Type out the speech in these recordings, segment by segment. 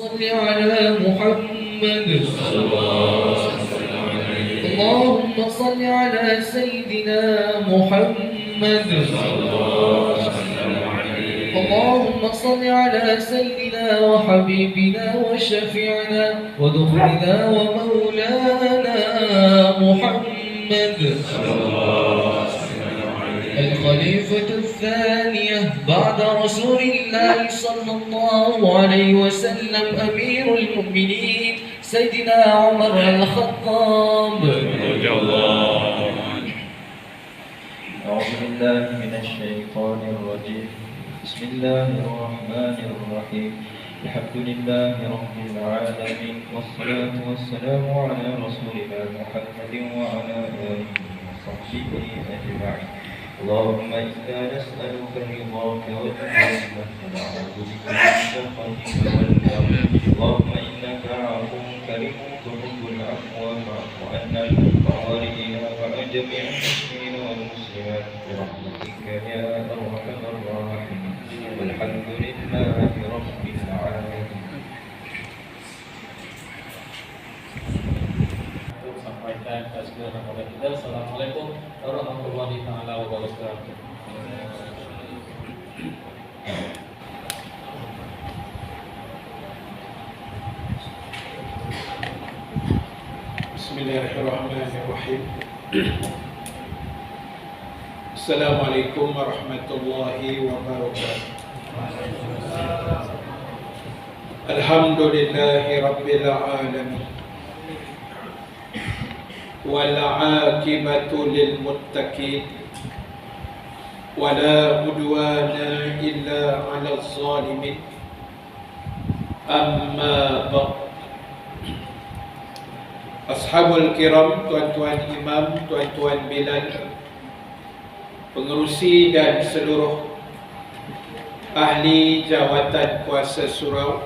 صل على محمد. اللهم صل على سيدنا محمد. اللهم صل على سيدنا وحبيبنا وشفيعنا ودخلنا ومولانا محمد. الخليفة الثانية بعد رسول الله صلى الله عليه وسلم أمير المؤمنين سيدنا عمر الخطاب. رضي الله عنه. أعوذ بالله من الشيطان الرجيم. بسم الله الرحمن الرحيم. الحمد لله رب العالمين. والصلاة والسلام على رسولنا محمد وعلى آله وصحبه أجمعين. اللهم إنا نسألك رضاك والجنة ونعوذ بك من سخطك والنار اللهم إنك عفو كريم تحب العفو فاعف عنا ووالدينا وجميع المسلمين والمسلمات برحمتك يا أرحم الراحمين والحمد لله رب العالمين untuk sampaikan tazkirah kepada kita. Assalamualaikum Warahmatullahi taala wabarakatuh. بسم الله الرحمن الرحيم السلام عليكم ورحمة الله وبركاته الحمد لله رب العالمين والعاقبة للمتقين ولا عدوان إلا على الظالمين أما بعد Ashabul kiram, tuan-tuan imam, tuan-tuan bilal Pengerusi dan seluruh ahli jawatan kuasa surau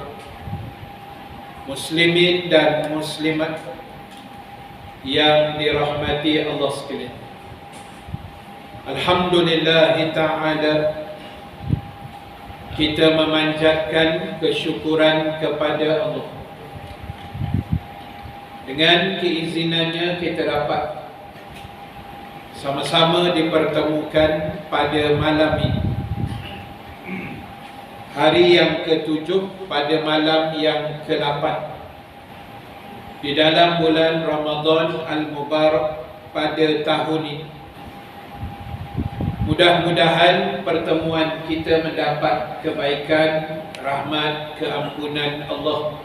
Muslimin dan muslimat yang dirahmati Allah sekalian. Alhamdulillah Ta'ala Kita memanjatkan kesyukuran kepada Allah. Dengan keizinannya kita dapat sama-sama dipertemukan pada malam ini. Hari yang ketujuh pada malam yang ke-8 di dalam bulan Ramadan Al-Mubarak pada tahun ini. Mudah-mudahan pertemuan kita mendapat kebaikan, rahmat, keampunan Allah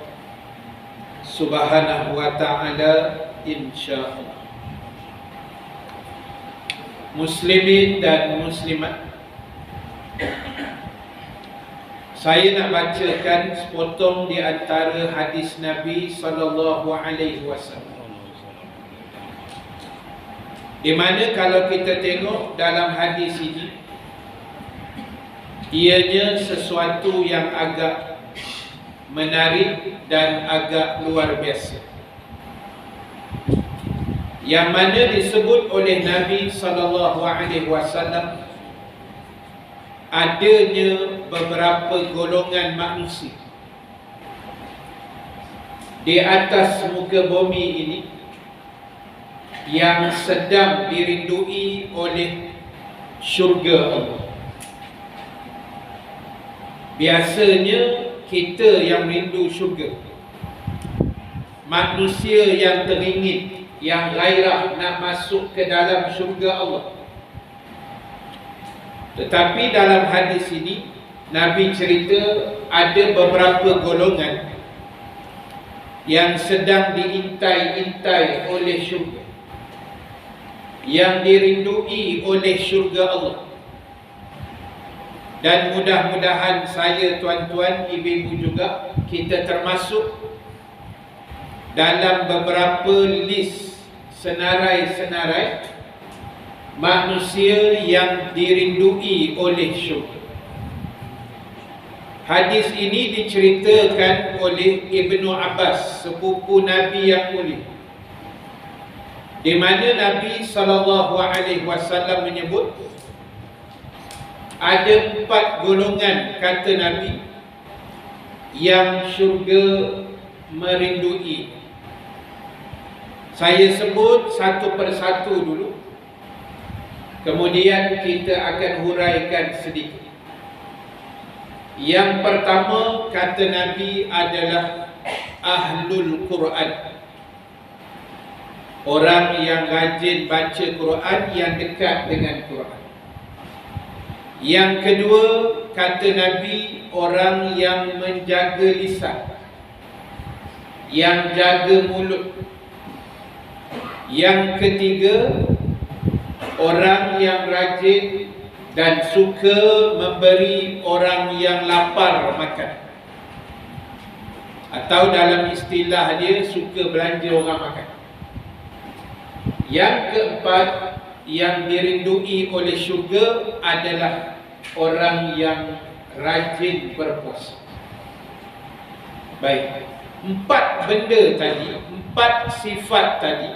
Subhanahu wa ta'ala insyaallah. Muslimin dan muslimat Saya nak bacakan sepotong di antara hadis Nabi sallallahu alaihi wasallam. Di mana kalau kita tengok dalam hadis ini ianya sesuatu yang agak menarik dan agak luar biasa. Yang mana disebut oleh Nabi sallallahu alaihi wasallam adanya beberapa golongan manusia. Di atas muka bumi ini yang sedang dirindui oleh syurga Allah. Biasanya kita yang rindu syurga. Manusia yang teringin Yang gairah nak masuk ke dalam syurga Allah. Tetapi dalam hadis ini Nabi cerita ada beberapa golongan Yang sedang diintai-intai oleh syurga Yang dirindui oleh syurga Allah dan mudah-mudahan saya tuan-tuan ibu-ibu juga kita termasuk dalam beberapa list senarai-senarai manusia yang dirindui oleh syurga. Hadis ini diceritakan oleh Ibnu Abbas, sepupu Nabi yang mulia. Di mana Nabi sallallahu alaihi wasallam menyebut ada empat golongan kata Nabi yang syurga merindui. Saya sebut satu persatu dulu. Kemudian kita akan huraikan sedikit. Yang pertama kata Nabi adalah Ahlul Quran. Orang yang rajin baca Quran yang dekat dengan Quran. Yang kedua kata Nabi orang yang menjaga lisan. Yang jaga mulut. Yang ketiga orang yang rajin dan suka memberi orang yang lapar makan. Atau dalam istilah dia suka belanja orang makan. Yang keempat yang dirindui oleh syurga adalah orang yang rajin berpuasa. Baik. Empat benda tadi, empat sifat tadi.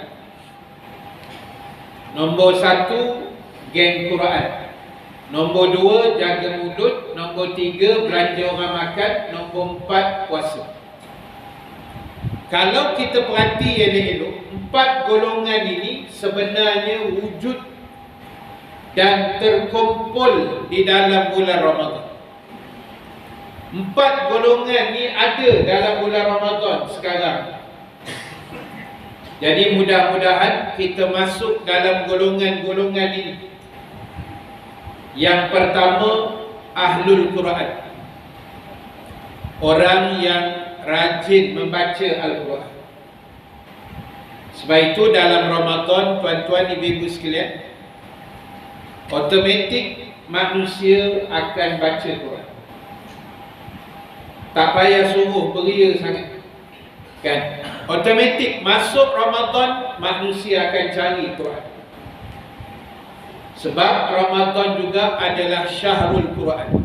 Nombor satu, geng Quran. Nombor dua, jaga mulut. Nombor tiga, belanja orang makan. Nombor empat, puasa. Kalau kita perhati yang elok, empat golongan ini sebenarnya wujud dan terkumpul di dalam bulan Ramadan. Empat golongan ni ada dalam bulan Ramadan sekarang. Jadi mudah-mudahan kita masuk dalam golongan-golongan ini. Yang pertama, Ahlul Quran. Orang yang rajin membaca Al-Quran. Sebab itu dalam Ramadan, tuan-tuan ibu-ibu sekalian, automatik manusia akan baca Quran. Tak payah suruh beria sangat. Kan? Automatik masuk Ramadan manusia akan cari Quran. Sebab Ramadan juga adalah Syahrul Quran.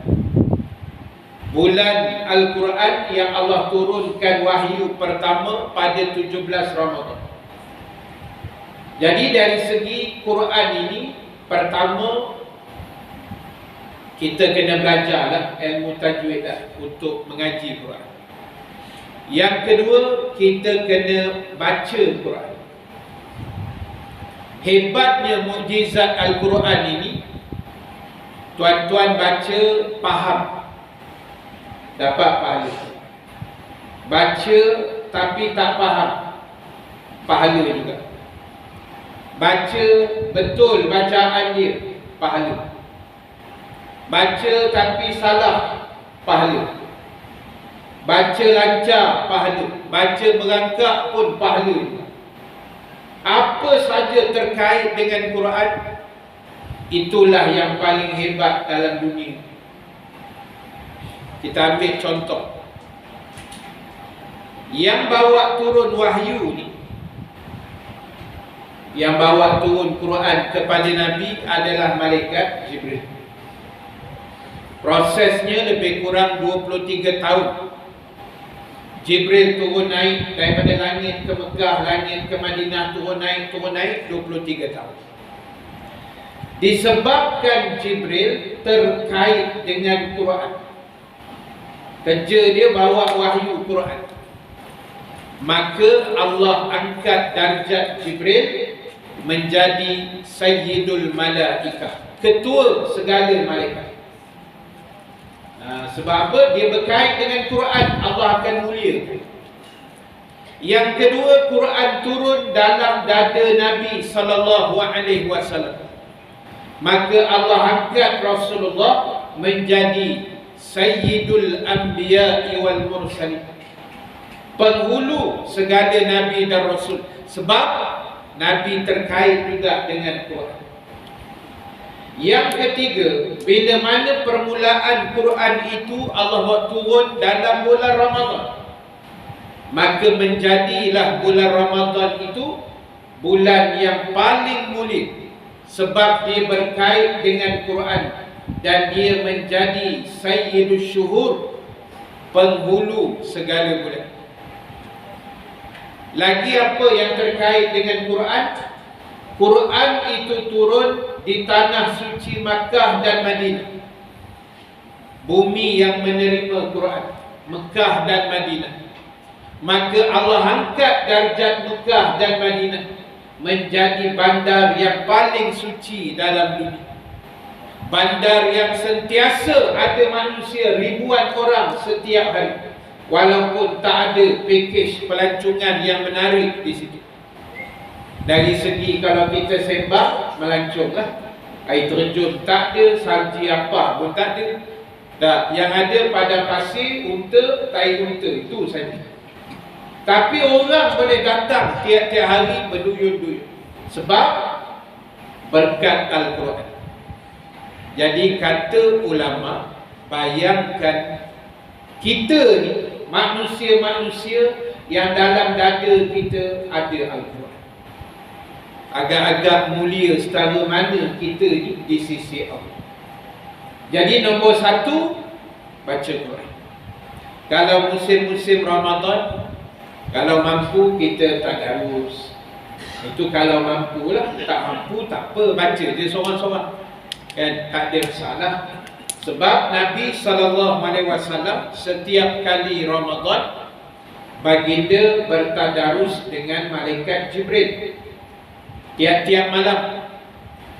Bulan Al-Quran yang Allah turunkan wahyu pertama pada 17 Ramadan. Jadi dari segi Quran ini pertama kita kena belajarlah ilmu tajwid lah untuk mengaji Quran. Yang kedua, kita kena baca Quran. Hebatnya mukjizat Al-Quran ini, tuan-tuan baca, faham. Dapat pahala. Baca tapi tak faham. Pahala juga. Baca betul bacaan dia, pahala. Baca tapi salah, pahala. Baca lancar, pahala. Baca berangkat pun pahala. Apa saja terkait dengan Quran, itulah yang paling hebat dalam dunia. Kita ambil contoh. Yang bawa turun wahyu ni, yang bawa turun Quran kepada Nabi adalah malaikat Jibril. Prosesnya lebih kurang 23 tahun. Jibril turun naik daripada langit ke Mekah, langit ke Madinah, turun naik, turun naik 23 tahun. Disebabkan Jibril terkait dengan Quran. Kerja dia bawa wahyu Quran. Maka Allah angkat darjat Jibril menjadi Sayyidul Malaikah. Ketua segala malaikat. Ha, sebab apa? Dia berkait dengan Quran. Allah akan mulia. Yang kedua, Quran turun dalam dada Nabi sallallahu alaihi wasallam. Maka Allah angkat Rasulullah menjadi Sayyidul Anbiya wal Mursalin. Penghulu segala Nabi dan Rasul. Sebab Nabi terkait juga dengan Quran. Yang ketiga, bila mana permulaan Quran itu Allah turun dalam bulan Ramadan. Maka menjadilah bulan Ramadan itu bulan yang paling mulia sebab dia berkait dengan Quran dan dia menjadi sayyidus syuhur penghulu segala bulan. Lagi apa yang terkait dengan Quran? Quran itu turun di tanah suci Makkah dan Madinah. Bumi yang menerima Quran. Mekah dan Madinah. Maka Allah angkat darjat Mekah dan Madinah menjadi bandar yang paling suci dalam dunia. Bandar yang sentiasa ada manusia ribuan orang setiap hari. Walaupun tak ada pakej pelancongan yang menarik di situ. Dari segi kalau kita sembah, melanconglah. Air terjun tak ada, salji apa pun tak ada. Tak, yang ada pada pasir, unta, tai unta. Itu saja. Tapi orang boleh datang tiap-tiap hari berduyun-duyun. Sebab berkat Al-Quran. Jadi kata ulama, bayangkan kita ni manusia-manusia yang dalam dada kita ada Al-Quran. Agak-agak mulia secara mana kita ni di sisi Allah. Jadi nombor satu, baca Quran. Kalau musim-musim Ramadan, kalau mampu kita tak harus. Itu kalau mampu lah. Tak mampu tak apa, baca je seorang-seorang. Kan, tak ada masalah. Sebab Nabi SAW setiap kali Ramadan baginda bertadarus dengan malaikat Jibril. Tiap-tiap malam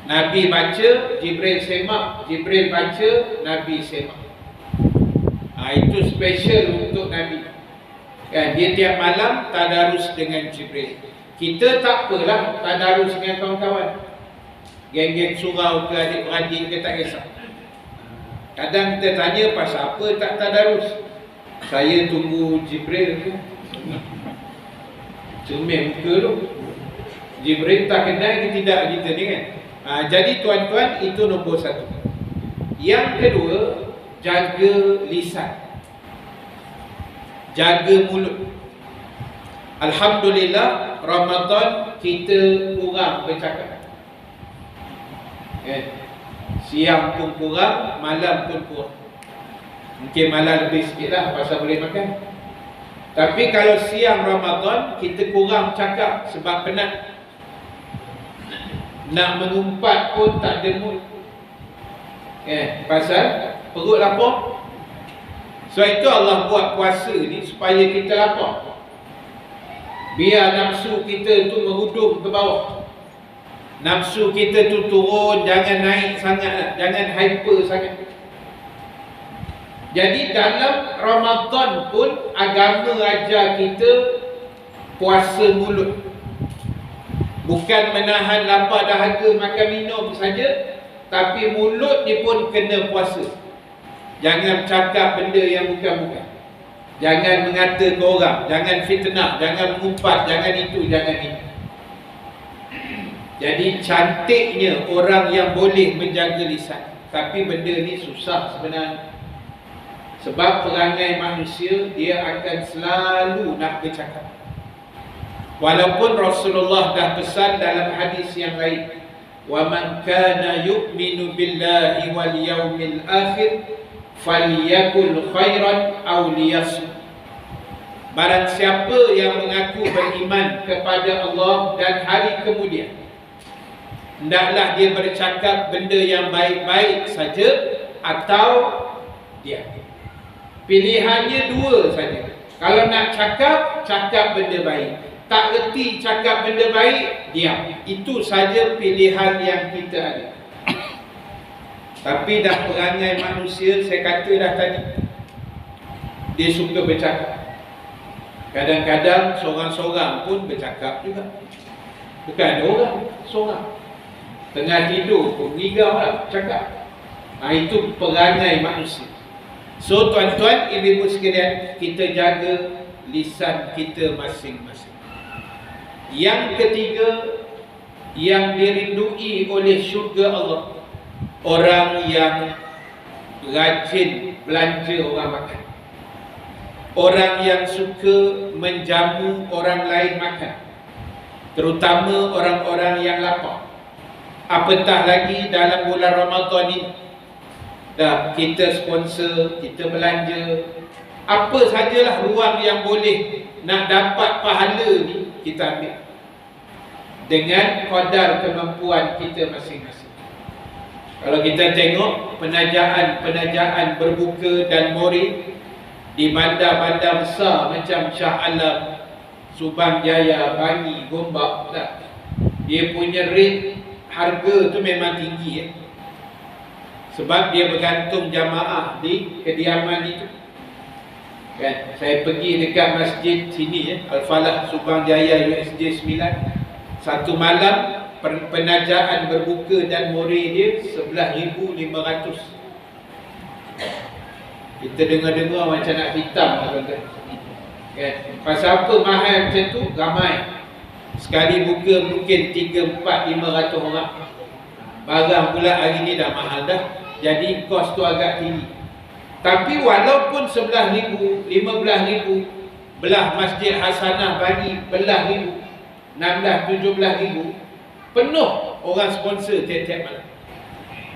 Nabi baca, Jibril semak, Jibril baca, Nabi semak. Ha, itu special untuk Nabi. Kan, dia tiap malam tadarus dengan Jibril. Kita tak apalah tadarus dengan kawan-kawan. Geng-geng surau ke adik-beradik ke tak kisah. Kadang kita tanya pasal apa tak tadarus. Saya tunggu Jibril tu. Cermin muka tu. Jibril tak kenal ke tidak kita ni kan. Ha, jadi tuan-tuan itu nombor satu. Yang kedua, jaga lisan. Jaga mulut. Alhamdulillah Ramadan kita kurang bercakap. Kan? Siang pun kurang, malam pun kurang. Mungkin malam lebih sikit lah pasal boleh makan. Tapi kalau siang Ramadan kita kurang cakap sebab penat. Nak mengumpat pun tak ada mood. Eh, pasal perut lapar. So itu Allah buat puasa ni supaya kita lapar. Biar nafsu kita tu merudum ke bawah. Nafsu kita tu turun, jangan naik sangat lah. Jangan hyper sangat. Jadi dalam Ramadan pun agama ajar kita puasa mulut. Bukan menahan lapar dahaga makan minum saja, tapi mulut ni pun kena puasa. Jangan cakap benda yang bukan-bukan. Jangan mengata ke orang, jangan fitnah, jangan mengumpat, jangan itu, jangan ini. Jadi cantiknya orang yang boleh menjaga lisan. Tapi benda ni susah sebenarnya. Sebab perangai manusia dia akan selalu nak bercakap. Walaupun Rasulullah dah pesan dalam hadis yang lain, "Wa man kana yu'minu billahi wal yawmil akhir falyakul khairan aw liyasmut." Barang siapa yang mengaku beriman kepada Allah dan hari kemudian, hendaklah dia bercakap benda yang baik-baik saja atau dia. Pilihannya dua saja. Kalau nak cakap, cakap benda baik. Tak reti cakap benda baik, diam. Itu saja pilihan yang kita ada. Tapi dah perangai manusia, saya kata dah tadi. Dia suka bercakap. Kadang-kadang seorang-seorang pun bercakap juga. Bukan ada orang, seorang. Tengah tidur pun, ngigau lah, cakap. Ha, itu perangai manusia. So tuan-tuan, ibu-ibu sekalian, kita jaga lisan kita masing-masing. Yang ketiga, yang dirindui oleh syurga Allah, orang yang rajin belanja orang makan. Orang yang suka menjamu orang lain makan. Terutama orang-orang yang lapar. Apatah lagi dalam bulan Ramadan ini Dah kita sponsor, kita belanja Apa sajalah ruang yang boleh Nak dapat pahala ni Kita ambil Dengan kadar kemampuan kita masing-masing Kalau kita tengok Penajaan-penajaan berbuka dan mori di bandar-bandar besar macam Shah Alam, Subang Jaya, Bangi, Gombak tak. Dia punya rate harga tu memang tinggi eh. Sebab dia bergantung jamaah di kediaman itu. Kan? Saya pergi dekat masjid sini ya, Al-Falah Subang Jaya USJ 9. Satu malam penajaan berbuka dan more dia 11,500. Kita dengar-dengar macam nak hitam tuan-tuan. Kan? Pasal apa mahal macam tu? Ramai. Sekali buka mungkin 3, 4, 500 orang. Barang pula hari ni dah mahal dah. Jadi kos tu agak tinggi. Tapi walaupun 11,000, 15,000 belah Masjid Hasanah bagi belah ribu, 16, 17 ribu, penuh orang sponsor tiap-tiap malam.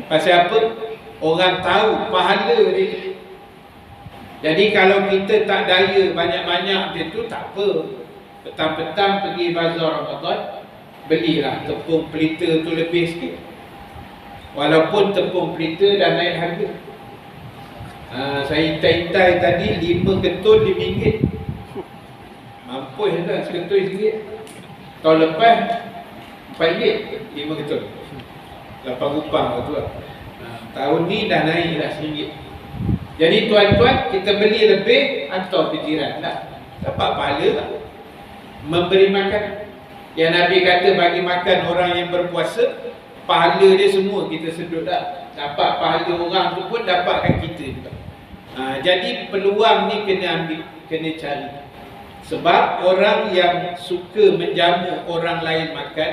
Pasal apa? Orang tahu pahala dia. Jadi kalau kita tak daya banyak-banyak macam tu tak apa. Petang-petang pergi bazar Ramadan, belilah tepung pelita tu lebih sikit. Walaupun tepung pelita dah naik harga. Ha, saya intai-intai tadi 5 ketul RM5. Mampus tak seketul RM1. Tahun lepas RM4, 5 ketul. 8 rupang tu lah. Ha, tahun ni dah naik dah RM1. Jadi tuan-tuan kita beli lebih atau pikiran lah. Dapat pahala lah. Memberi makan. Yang Nabi kata bagi makan orang yang berpuasa, pahala dia semua kita sedut dah. Dapat pahala orang tu pun dapatkan kita juga. Ha, jadi peluang ni kena ambil, kena cari. Sebab orang yang suka menjamu orang lain makan,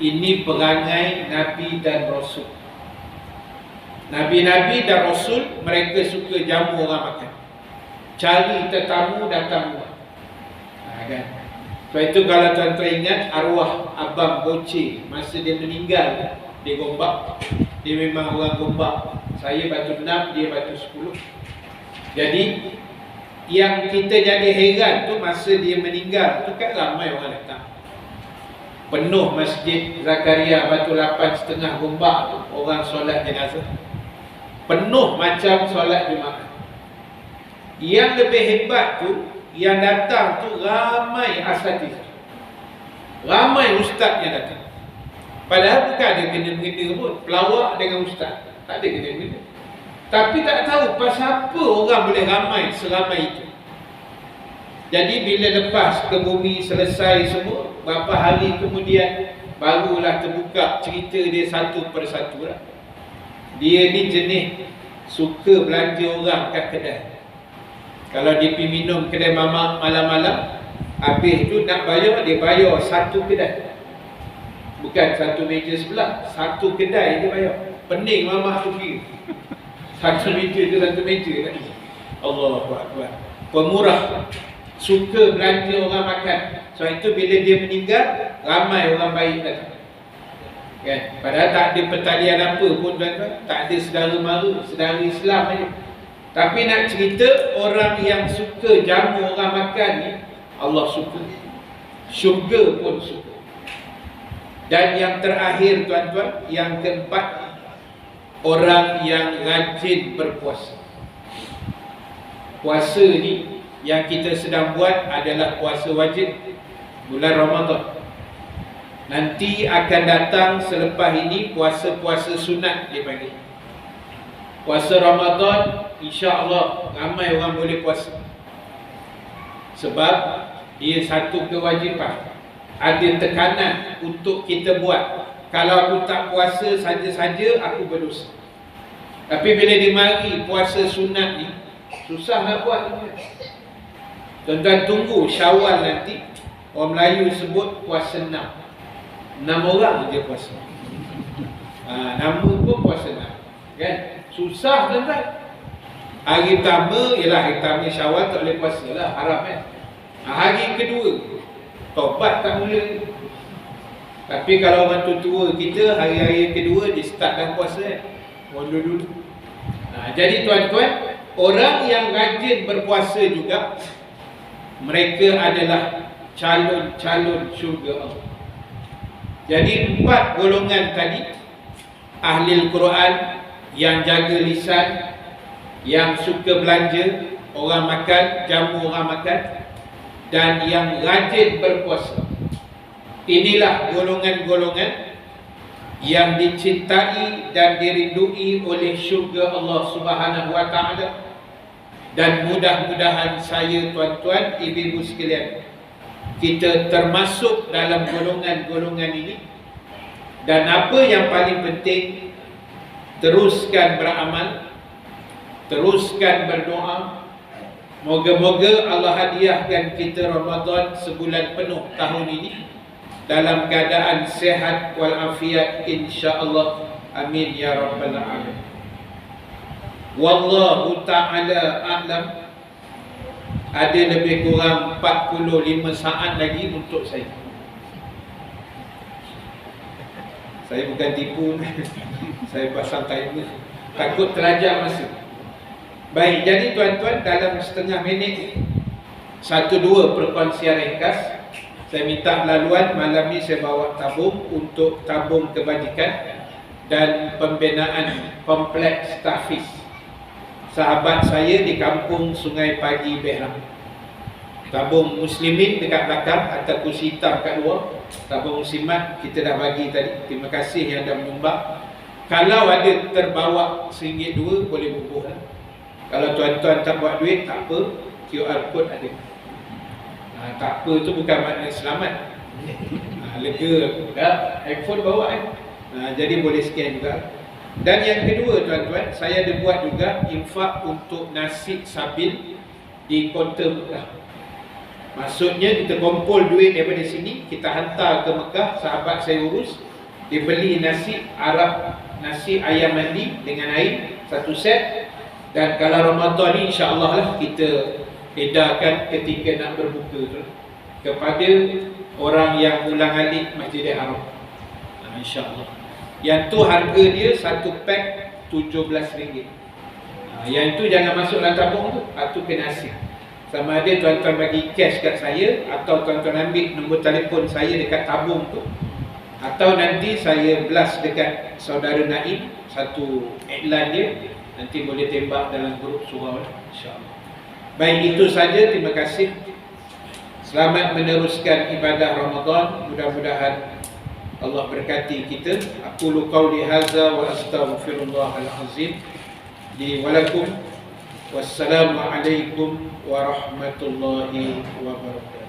ini perangai Nabi dan Rasul. Nabi-Nabi dan Rasul mereka suka jamu orang makan. Cari tetamu datang rumah. Ha, kan? Sebab itu kalau tuan-tuan ingat arwah Abang Boce masa dia meninggal di Gombak. Dia memang orang Gombak. Saya batu 6, dia batu 10. Jadi yang kita jadi heran tu masa dia meninggal tu kan ramai orang datang. Penuh masjid Zakaria batu 8 setengah Gombak tu orang solat jenazah. Penuh macam solat Jumaat. Yang lebih hebat tu yang datang tu ramai asatidz. Ramai ustaz yang datang. Padahal bukan ada kena-mengena pun. Pelawak dengan ustaz. Tak ada kena-mengena. Tapi tak tahu pasal apa orang boleh ramai seramai itu. Jadi bila lepas ke bumi selesai semua, berapa hari kemudian barulah terbuka cerita dia satu persatu lah. Dia ni jenis suka belanja orang kat kedai. Kalau dia pergi minum kedai mamak malam-malam, habis tu nak bayar, dia bayar satu kedai. Bukan satu meja sebelah, satu kedai dia bayar. Pening mamak tu pergi. Satu meja tu satu meja kan. Allah Akbar. Pemurah. Suka belanja orang makan. So itu bila dia meninggal, ramai orang baik datang. Kan? Padahal tak ada pertalian apa pun tuan-tuan. Tak ada saudara mara, saudara Islam aja. Tapi nak cerita orang yang suka jamu orang makan ni Allah suka. Syurga pun suka. Dan yang terakhir tuan-tuan, yang keempat orang yang rajin berpuasa. Puasa ni yang kita sedang buat adalah puasa wajib bulan Ramadan. Nanti akan datang selepas ini puasa-puasa sunat dia panggil. Puasa Ramadan insya-Allah ramai orang boleh puasa. Sebab dia satu kewajipan. Ada tekanan untuk kita buat. Kalau aku tak puasa saja-saja aku berdosa. Tapi bila dimari puasa sunat ni susah nak buat. Tuan-tuan tunggu Syawal nanti orang Melayu sebut puasa enam. Enam orang je puasa. Ha, nama pun puasa enam. Kan? Susah tuan-tuan. Hari pertama ialah hari pertama Syawal tak boleh puasa lah, haram kan. Ha, hari kedua tobat tak mula. Tapi kalau orang tua kita hari-hari kedua dia start dah puasa kan. Orang dulu. Ha, jadi tuan-tuan, orang yang rajin berpuasa juga mereka adalah calon-calon syurga Allah. Jadi empat golongan tadi ahli Al-Quran yang jaga lisan, yang suka belanja, orang makan, jamu orang makan dan yang rajin berpuasa. Inilah golongan-golongan yang dicintai dan dirindui oleh syurga Allah Subhanahu wa taala. Dan mudah-mudahan saya tuan-tuan, ibu-ibu sekalian, kita termasuk dalam golongan-golongan ini. Dan apa yang paling penting, teruskan beramal, teruskan berdoa. Moga-moga Allah hadiahkan kita Ramadan sebulan penuh tahun ini dalam keadaan sehat walafiat insya-Allah. Amin ya rabbal alamin. Wallahu ta'ala a'lam. Ada lebih kurang 45 saat lagi untuk saya. Saya bukan tipu. Saya pasang timer. Takut terlajar masa. Baik, jadi tuan-tuan dalam setengah minit Satu dua perkongsian ringkas Saya minta laluan malam ni saya bawa tabung Untuk tabung kebajikan Dan pembinaan kompleks tahfiz sahabat saya di kampung Sungai Pagi Behram. Tabung muslimin dekat belakang atau kursi hitam kat luar. Tabung muslimat kita dah bagi tadi. Terima kasih yang dah menyumbang. Kalau ada terbawa RM1 dua boleh bubuh lah. Kalau tuan-tuan tak buat duit tak apa, QR code ada. Ha, tak apa tu bukan makna selamat. Ha, lega dah handphone bawa kan. Ha, jadi boleh scan juga. Dan yang kedua tuan-tuan, saya ada buat juga infak untuk nasi sabil di kaunter Mekah. Maksudnya kita kumpul duit daripada sini, kita hantar ke Mekah, sahabat saya urus, dia beli nasi Arab, nasi ayam mandi dengan air, satu set. Dan kalau Ramadan ni insya-Allah lah kita edarkan ketika nak berbuka tu kepada orang yang ulang alik Masjidil Haram. Ha, insya-Allah. Yang tu harga dia satu pack RM17 ha, Yang tu jangan masuk dalam tabung tu. Ha, tu kena asyik. Sama ada tuan-tuan bagi cash kat saya Atau tuan-tuan ambil nombor telefon saya dekat tabung tu. Atau nanti saya blast dekat saudara Naim Satu iklan dia. Nanti boleh tembak dalam grup surau InsyaAllah Baik itu saja, terima kasih Selamat meneruskan ibadah Ramadan Mudah-mudahan Allah berkati kita. Aku lu qauli hadza wa astaghfirullahal azim li wa lakum. Wassalamualaikum warahmatullahi wabarakatuh.